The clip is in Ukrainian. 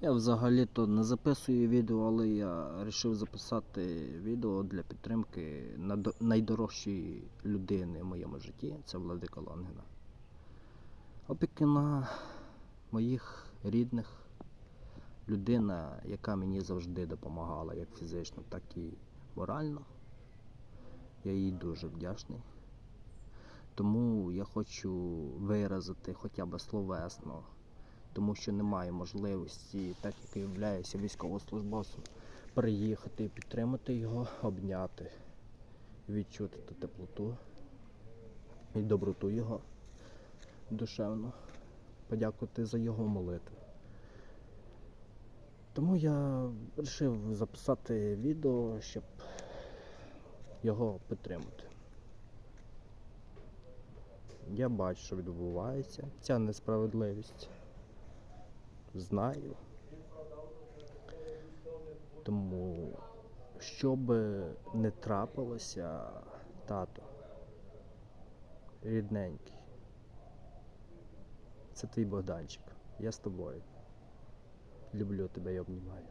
Я взагалі-то не записую відео, але я вирішив записати відео для підтримки найдорожчої людини в моєму житті. Це Владика Лонгіна. Опікуна моїх рідних, людина, яка мені завжди допомагала, як фізично, так і морально. Я їй дуже вдячний. Тому я хочу виразити хоча б словесно тому що немає можливості, так як я являюся військовослужбовцем, приїхати і підтримати його, обняти, відчути ту теплоту і доброту його душевно, подякувати за його молитву. Тому я вирішив записати відео, щоб його підтримати. Я бачу, що відбувається ця несправедливість знаю. Тому, що би не трапилося, тато, рідненький, це твій Богданчик. Я з тобою. Люблю тебе і обнімаю.